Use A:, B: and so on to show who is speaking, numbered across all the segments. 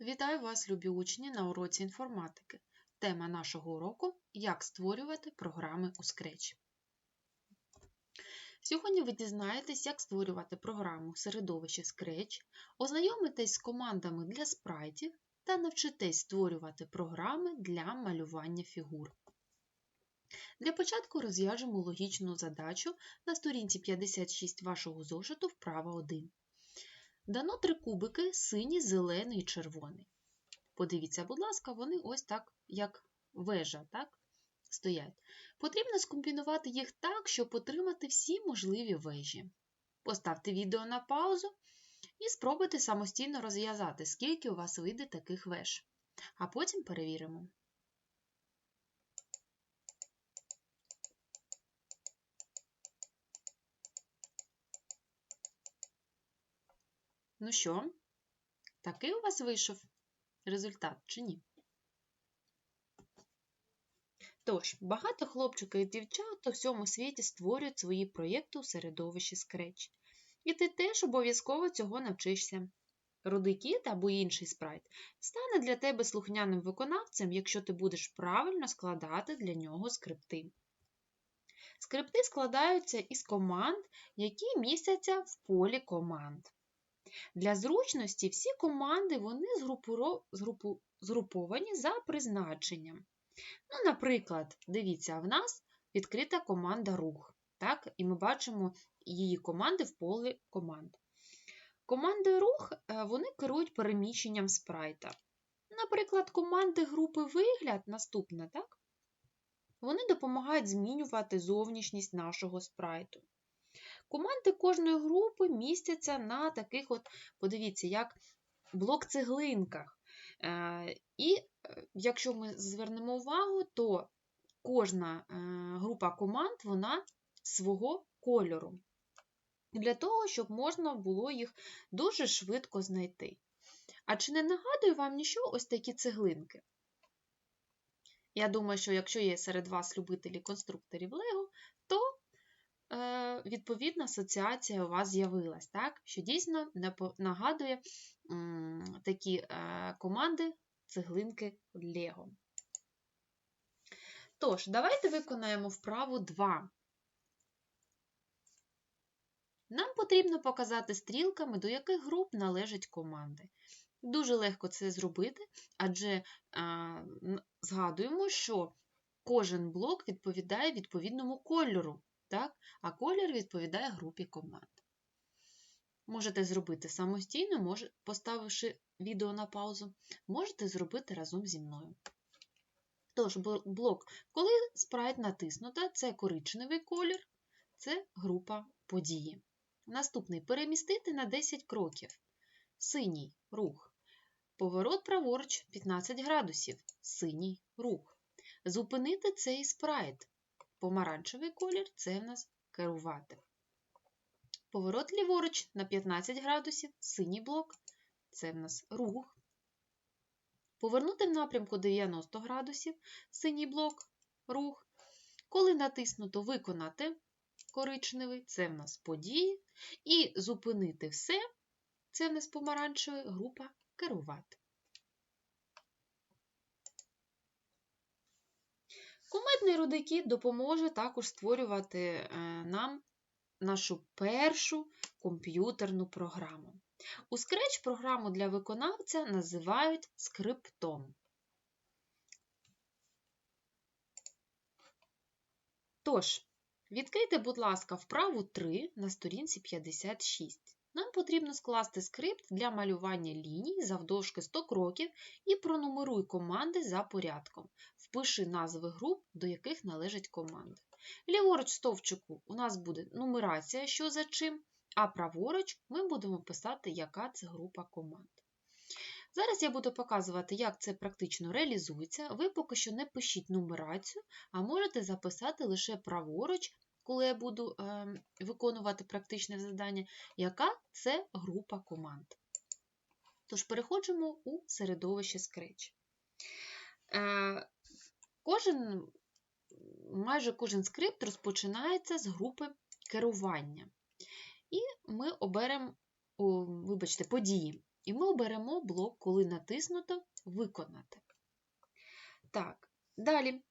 A: Вітаю вас, любі учні, на уроці інформатики. Тема нашого уроку Як створювати програми у Scratch. Сьогодні ви дізнаєтесь, як створювати програму в середовищі Scratch, ознайомитесь з командами для спрайтів та навчитесь створювати програми для малювання фігур. Для початку розв'яжемо логічну задачу на сторінці 56 вашого зошиту вправа 1. Дано три кубики синій, зелений і червоний. Подивіться, будь ласка, вони ось так, як вежа, так, стоять. Потрібно скомбінувати їх так, щоб отримати всі можливі вежі. Поставте відео на паузу і спробуйте самостійно розв'язати, скільки у вас вийде таких веж. А потім перевіримо. Ну що, такий у вас вийшов результат чи ні? Тож, багато хлопчиків і дівчат у всьому світі створюють свої проєкти у середовищі Scratch. І ти теж обов'язково цього навчишся. Рудий кіт або інший спрайт стане для тебе слухняним виконавцем, якщо ти будеш правильно складати для нього скрипти. Скрипти складаються із команд, які містяться в полі команд. Для зручності всі команди вони згруповані за призначенням. Ну, наприклад, дивіться, в нас відкрита команда рух, так? і ми бачимо її команди в полі команд. Команди рух е, вони керують переміщенням спрайта. Наприклад, команди групи вигляд, наступна, так? Вони допомагають змінювати зовнішність нашого спрайту. Команди кожної групи містяться на таких, от, подивіться, як блок-цеглинках. Е, І е, якщо ми звернемо увагу, то кожна е, група команд вона свого кольору. Для того, щоб можна було їх дуже швидко знайти. А чи не нагадує вам нічого ось такі цеглинки? Я думаю, що якщо є серед вас любителі конструкторів Лего, відповідна асоціація у вас з'явилась, так? що дійсно нагадує такі е, команди цеглинки Лего. Тож, давайте виконаємо вправу 2. Нам потрібно показати стрілками, до яких груп належать команди. Дуже легко це зробити, адже а, згадуємо, що кожен блок відповідає відповідному кольору, так? а колір відповідає групі команд. Можете зробити самостійно, поставивши відео на паузу, можете зробити разом зі мною. Тож, блок, коли спрайт натиснута, це коричневий колір, це група події. Наступний перемістити на 10 кроків. Синій рух. Поворот праворуч 15 градусів. Синій рух. Зупинити цей спрайт. Помаранчевий колір це в нас керувати. Поворот ліворуч на 15 градусів. Синій блок це в нас рух. Повернути в напрямку 90 градусів. Синій блок рух. Коли натиснуто виконати коричневий, це в нас події. І зупинити все, це в нас помаранчевий, група керувати. Куметний рудий допоможе також створювати е, нам нашу першу комп'ютерну програму. У Scratch програму для виконавця називають скриптом. Тож, відкрийте, будь ласка, вправу 3 на сторінці 56. Нам потрібно скласти скрипт для малювання ліній завдовжки 100 кроків і пронумеруй команди за порядком. Впиши назви груп, до яких належать команди. Ліворуч стовпчику у нас буде нумерація, що за чим, а праворуч ми будемо писати, яка це група команд. Зараз я буду показувати, як це практично реалізується. Ви поки що не пишіть нумерацію, а можете записати лише праворуч, коли я буду е, виконувати практичне завдання, яка це група команд. Тож переходимо у середовище Scratch. Е, кожен, майже кожен скрипт розпочинається з групи керування. І ми оберемо, о, вибачте, події. І ми оберемо блок, коли натиснуто Виконати. Так, далі.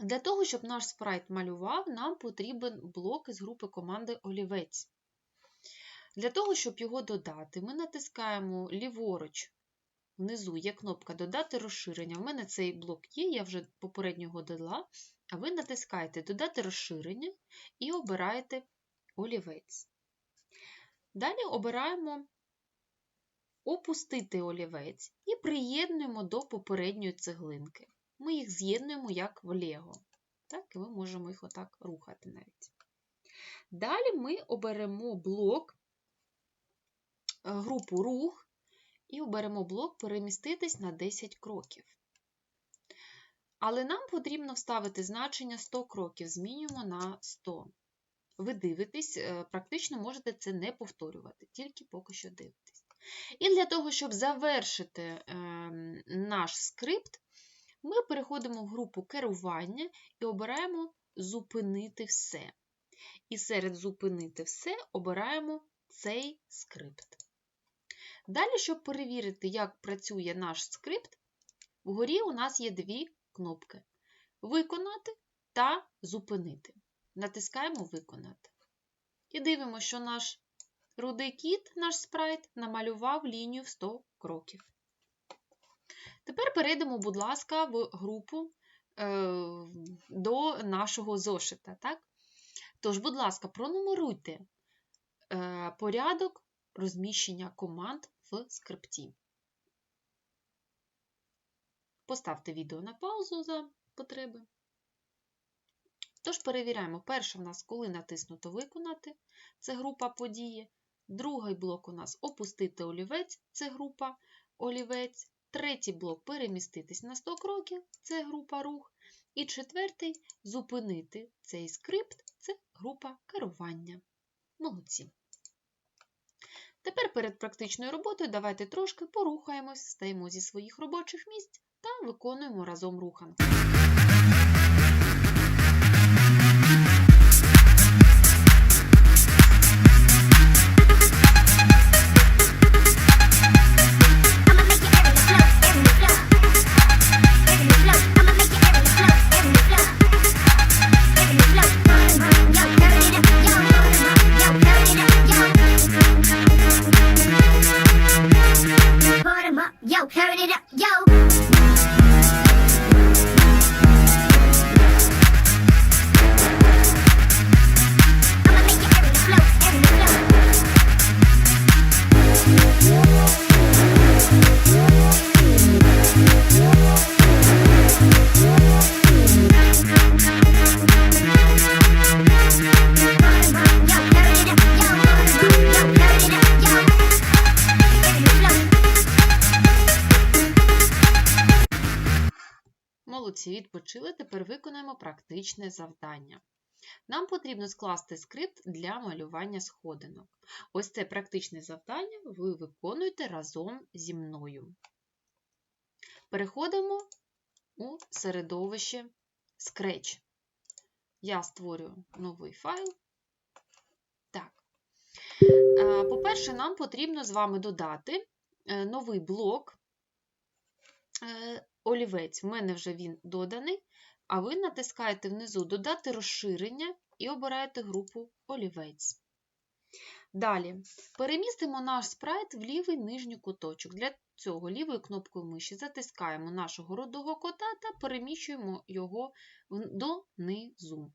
A: Для того, щоб наш спрайт малював, нам потрібен блок із групи команди олівець. Для того, щоб його додати, ми натискаємо ліворуч. Внизу є кнопка Додати розширення. У мене цей блок є, я вже попередньо його додала. А ви натискаєте Додати розширення і обираєте олівець. Далі обираємо Опустити олівець і приєднуємо до попередньої цеглинки. Ми їх з'єднуємо як в Лего. Так, І ми можемо їх отак рухати навіть. Далі ми оберемо блок, е, групу рух і оберемо блок переміститись на 10 кроків. Але нам потрібно вставити значення 100 кроків, змінюємо на 100. Ви дивитесь, е, практично можете це не повторювати, тільки поки що дивитесь. І для того, щоб завершити ем, наш скрипт, ми переходимо в групу керування і обираємо Зупинити все. І серед Зупинити все обираємо цей скрипт. Далі, щоб перевірити, як працює наш скрипт, вгорі у нас є дві кнопки: Виконати та Зупинити. Натискаємо Виконати. І дивимося, що наш рудий кіт, наш спрайт, намалював лінію в 100 кроків. Тепер перейдемо, будь ласка, в групу е, до нашого зошита. Так? Тож, будь ласка, пронумеруйте е, порядок розміщення команд в скрипті. Поставте відео на паузу за потреби. Тож перевіряємо, перше в нас, коли натиснуто Виконати, це група події. Другий блок у нас опустити олівець, це група олівець. Третій блок переміститись на 100 кроків, це група рух. І четвертий зупинити цей скрипт це група керування. Молодці. Тепер перед практичною роботою давайте трошки порухаємось, стаємо зі своїх робочих місць та виконуємо разом руханку. Відпочили. Тепер виконаємо практичне завдання. Нам потрібно скласти скрипт для малювання сходинок. Ось це практичне завдання ви виконуєте разом зі мною. Переходимо у середовище Scratch. Я створюю новий файл. Так. Е, По-перше, нам потрібно з вами додати е, новий блок е, олівець. В мене вже він доданий, а ви натискаєте внизу Додати розширення і обираєте групу олівець. Далі перемістимо наш спрайт в лівий нижній куточок. Для цього лівою кнопкою миші затискаємо нашого рудого кота та переміщуємо його донизу.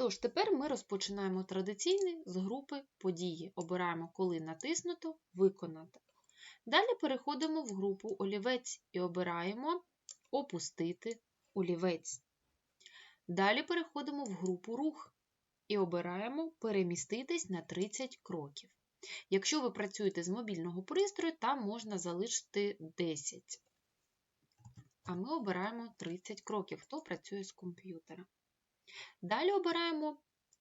A: Тож, тепер ми розпочинаємо традиційний з групи події. Обираємо, коли натиснуто Виконати. Далі переходимо в групу олівець і обираємо Опустити олівець. Далі переходимо в групу рух і обираємо Переміститись на 30 кроків. Якщо ви працюєте з мобільного пристрою, там можна залишити 10. А ми обираємо 30 кроків, хто працює з комп'ютера. Далі обираємо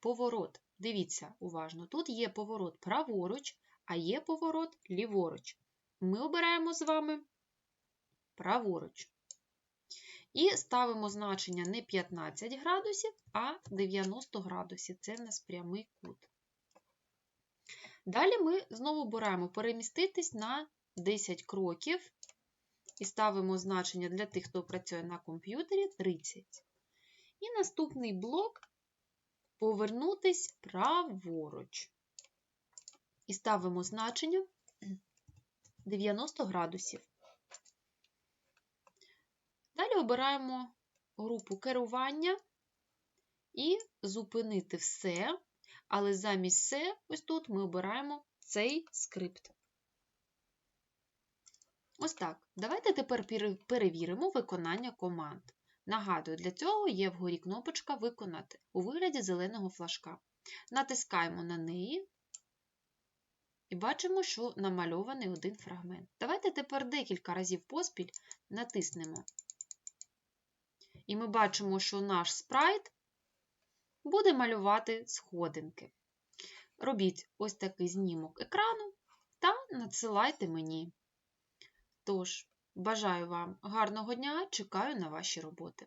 A: поворот. Дивіться уважно, тут є поворот праворуч, а є поворот ліворуч. Ми обираємо з вами праворуч. І ставимо значення не 15 градусів, а 90 градусів. Це в нас прямий кут. Далі ми знову обираємо переміститись на 10 кроків і ставимо значення для тих, хто працює на комп'ютері 30. І наступний блок повернутись праворуч. І ставимо значення 90 градусів. Далі обираємо групу керування і зупинити все, але замість все, ось тут ми обираємо цей скрипт. Ось так. Давайте тепер перевіримо виконання команд. Нагадую, для цього є вгорі кнопочка Виконати у вигляді зеленого флажка. Натискаємо на неї і бачимо, що намальований один фрагмент. Давайте тепер декілька разів поспіль натиснемо. І ми бачимо, що наш спрайт буде малювати сходинки. Робіть ось такий знімок екрану та надсилайте мені. Тож, бажаю вам гарного дня, чекаю на ваші роботи.